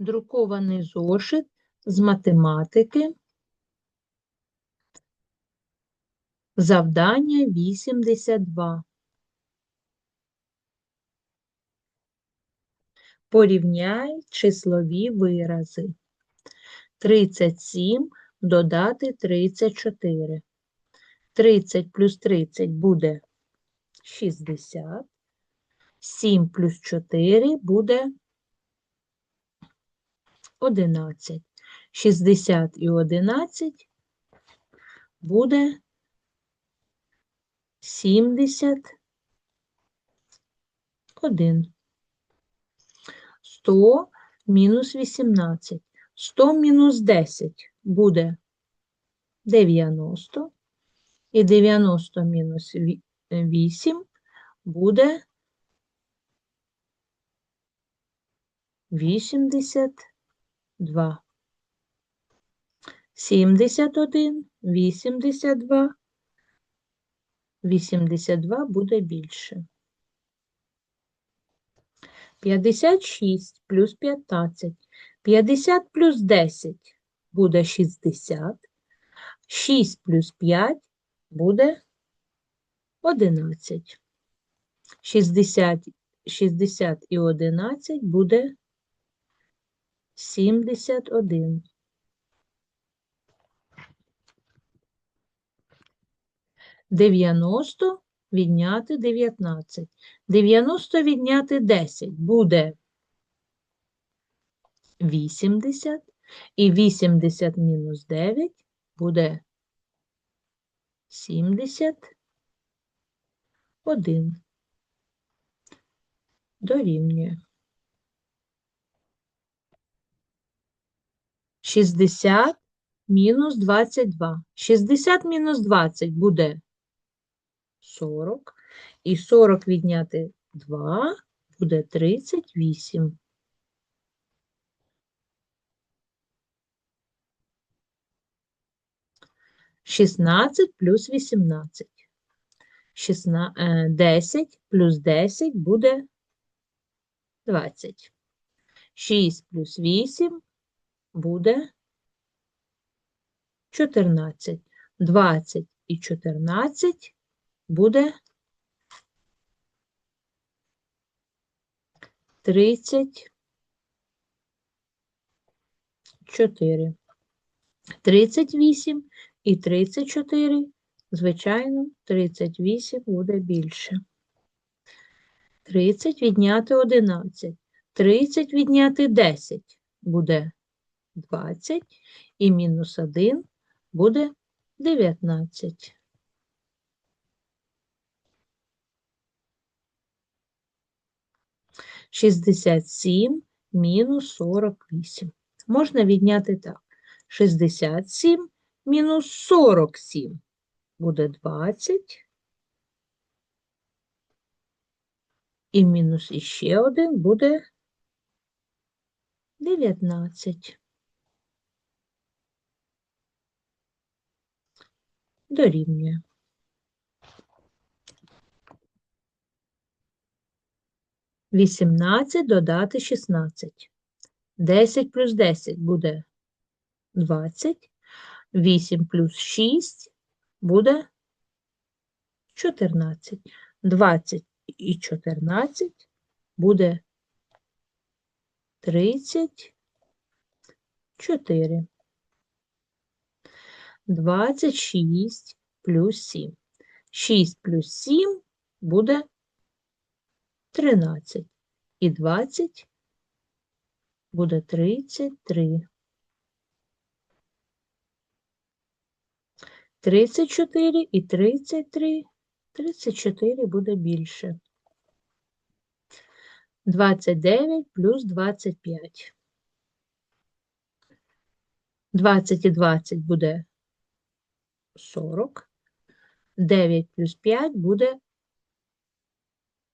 друкований зошит з математики. Завдання 82. Порівняй числові вирази. 37 додати 34. 30 плюс 30 буде 60. 7 плюс 4 буде 11. 60 і 11 буде 71. 100 мінус 18. 100 мінус 10 буде 90. І 90 мінус ві- 8 буде 82. 71, 82. 82 буде більше. 56 плюс 15. 50 плюс 10 буде 60. 6 плюс 5 буде 11. 60, 60 і 11 буде 71. Дев'яносто відняти 19. 90 відняти 10 буде 80. І 80 мінус 9 буде 71. Дорівнює. 60 мінус 22. 60 мінус 20 буде 40. І 40 відняти 2 буде 38. Шістнадцять плюс вісімнадцять. Шістна... е, Десять плюс десять буде двадцять. Шість плюс вісім буде чотирнадцять. Двадцять і чотирнадцять буде тридцять чотири. Тридцять вісім і тридцять чотири, звичайно, тридцять вісім буде більше. Тридцять відняти одинадцять. Тридцять відняти десять буде двадцять, і мінус один буде дев'ятнадцять. Шістдесят сім мінус сорок вісім. Можна відняти так. 67 мінус 47 буде 20. І мінус іще один буде 19. Дорівнює. Вісімнадцять додати шістнадцять. Десять плюс десять буде 20. 8 плюс 6 буде 14. 20 і 14 буде 34. 26 плюс 7. 6 плюс 7 буде 13. І 20 буде 33. 34 і 33. 34 буде більше. 29 плюс 25. 20 і 20 буде 40. 9 плюс 5 буде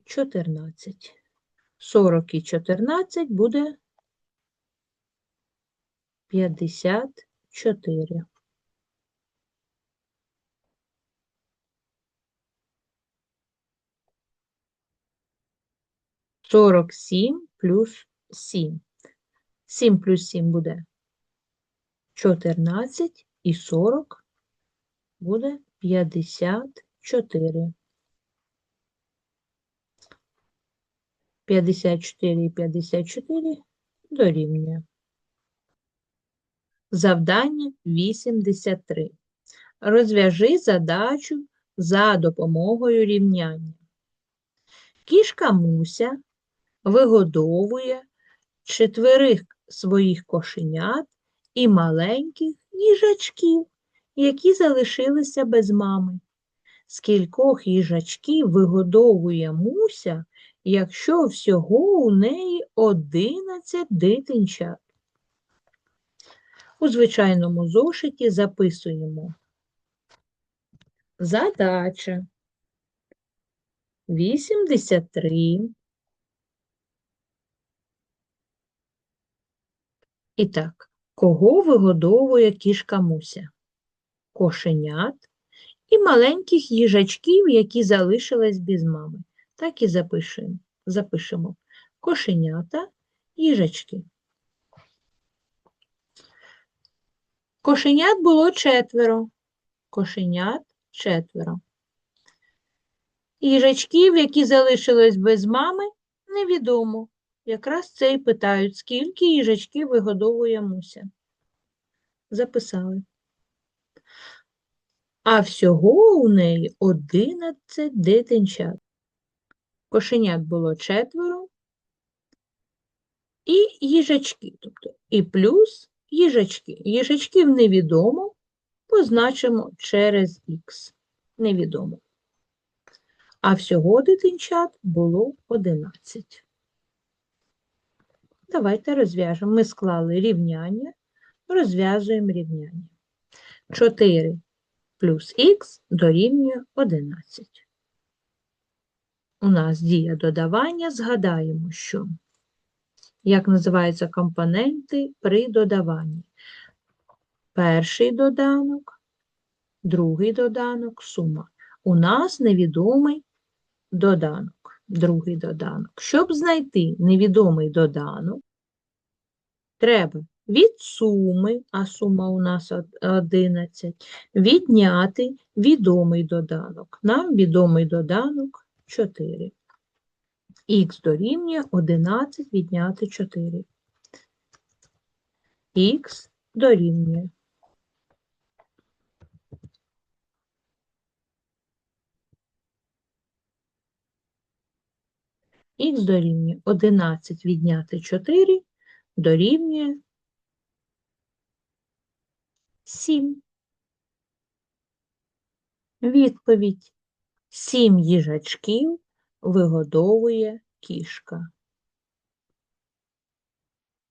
14. 40 і 14 буде 54. 47 плюс 7. 7 плюс 7 буде 14 і 40 буде 54. 54 і 54 дорівнює. Завдання 83. Розв'яжи задачу за допомогою рівняння. Кішка Муся вигодовує четверих своїх кошенят і маленьких їжачків, які залишилися без мами. Скількох їжачків вигодовує Муся, якщо всього у неї 11 дитинчат? У звичайному зошиті записуємо задача 83. І так, кого вигодовує кішка Муся? Кошенят і маленьких їжачків, які залишились без мами. Так і запишемо. запишемо. Кошенята, їжачки. Кошенят було четверо. Кошенят четверо. Їжачків, які залишились без мами, невідомо. Якраз це і питають, скільки їжачків вигодовує Муся. Записали. А всього у неї 11 дитинчат. Кошенят було четверо. І їжачки, тобто і плюс їжачки. Їжачків невідомо, позначимо через х. Невідомо. А всього дитинчат було 11. Давайте розв'яжемо. Ми склали рівняння, розв'язуємо рівняння. 4 плюс х дорівнює 11. У нас дія додавання. Згадаємо, що як називаються компоненти при додаванні. Перший доданок, другий доданок, сума. У нас невідомий доданок, другий доданок. Щоб знайти невідомий доданок, треба від суми, а сума у нас 11, відняти відомий доданок. Нам відомий доданок 4. Х дорівнює 11 відняти 4. Х дорівнює. Х дорівнює 11 відняти 4 дорівнює 7. Відповідь. Сім їжачків вигодовує кішка.